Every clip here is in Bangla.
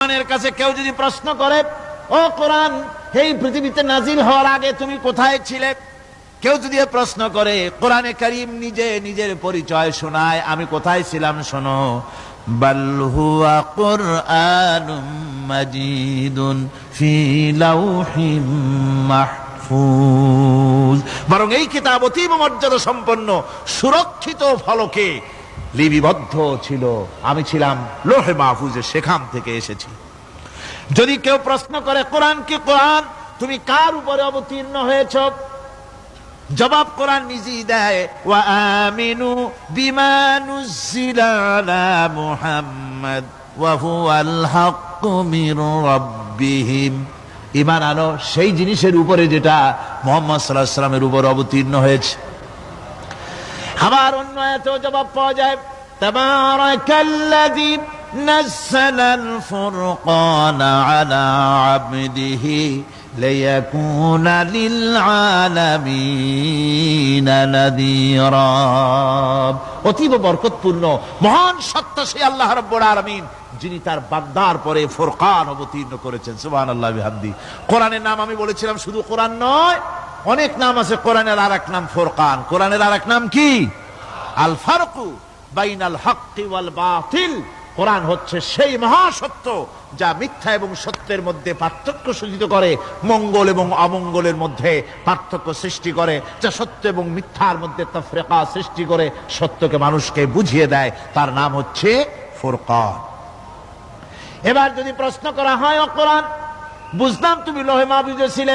কোরআনের কাছে কেউ যদি প্রশ্ন করে, ও কোরআন, এই পৃথিবীতে নাজিল হওয়ার আগে তুমি কোথায় ছিলে? কেউ যদি প্রশ্ন করে, কোরআনে করিম নিজে নিজের পরিচয় শোনায়, আমি কোথায় ছিলাম শোনো? বাল হুয়া কুরআনুম মাজিদুন বরং এই কিতাব অতীব মর্যাদা সম্পন্ন সুরক্ষিত ফলকে লিপিবদ্ধ ছিল। আমি ছিলাম লোহে মাহফুজে, সেখান থেকে এসেছি। যদি কেউ প্রশ্ন করে, কোরআন কি কোরআন? তুমি কার উপরে অবতীর্ণ হয়েছ? জবাব কোরআন নিজেই দেয়, ওয়া আমিনু বিমা নুজ্জিলা আলা মুহাম্মাদ, ওয়া হুয়াল হাক্কু ঈমান আনো সেই জিনিসের উপরে যেটা মোহাম্মদ আলাইহি সাল্লামের উপর অবতীর্ণ হয়েছে। আবার অন্য এত জবাব পাওয়া যায় তাবারাকাল্লাযী نزل الفرقان على عبده ليكون للعالمين نذيرا অতীব বরকতপূর্ণ মহান সত্তা সেই আল্লাহ রাব্বুল আলামিন যিনি তার বান্দার পরে ফোরকান অবতীর্ণ করেছেন সুবহানাল্লাহ বিহামদি কোরআনের নাম আমি বলেছিলাম শুধু কোরআন নয় অনেক নাম আছে, কোরআনের আর এক নাম ফোরকান। কোরআনের আর এক নাম কি? আল ফারকু বাইনাল হক্কি ওয়াল বাতিল। কোরআন হচ্ছে সেই মহাসত্য যা মিথ্যা এবং সত্যের মধ্যে পার্থক্য সূচিত করে, মঙ্গল এবং অমঙ্গলের মধ্যে পার্থক্য সৃষ্টি করে, যা সত্য এবং মিথ্যার মধ্যে তফরেকা সৃষ্টি করে, সত্যকে মানুষকে বুঝিয়ে দেয়। তার নাম হচ্ছে ফোরকান। এবার যদি প্রশ্ন করা হয় ও কোরআন, বুঝলাম তুমি লোহে মাহবুজে ছিলে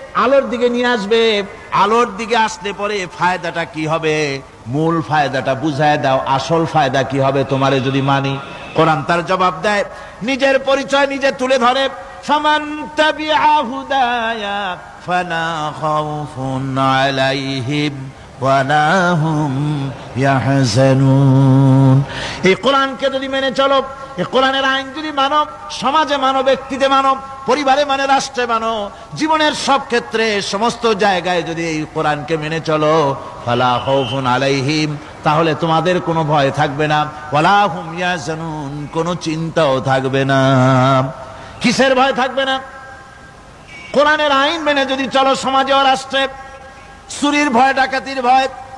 আলোর দিকে নিয়ে আসবে। আলোর দিকে আসলে পরে ফায়দাটা কি হবে? মূল ফায়দাটা বুঝায় দাও, আসল ফায়দা কি হবে তোমারে যদি মানি। কোরআন তার জবাব দেয়, নিজের পরিচয় নিজে তুলে ধরে এই কোরআনকে যদি মেনে চলো এই কোরআনের আইন যদি মানব, সমাজে মানো ব্যক্তিতে মানব, পরিবারে মানে রাষ্ট্রে মানো জীবনের সব ক্ষেত্রে সমস্ত জায়গায় যদি এই কোরআনকে মেনে চলো আলাইহিম, তাহলে তোমাদের কোনো ভয় থাকবে না। ওয়ালা কোনো চিন্তাও থাকবে না। কিসের ভয় থাকবে না? কোরআনের আইন মেনে যদি চলো সমাজে ও রাষ্ট্রে, চুরির ভয়, ডাকাতির ভয়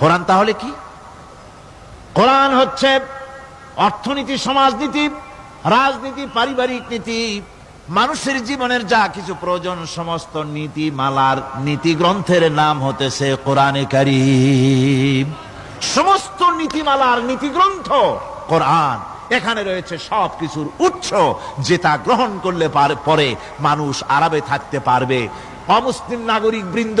কোরআন তাহলে কি? কোরআন হচ্ছে অর্থনীতি, সমাজনীতি, রাজনীতি, পারিবারিক নীতি, মানুষের জীবনের যা কিছু প্রয়োজন, সমস্ত নীতি মালার নীতি গ্রন্থের নাম হতেছে কোরআনে কারিম। সমস্ত নীতিমালার নীতি গ্রন্থ কোরআন। এখানে রয়েছে সব কিছুর উৎস যেটা গ্রহণ করলে পরে মানুষ আরামে থাকতে পারবে। অমুসলিম নাগরিক বৃন্দ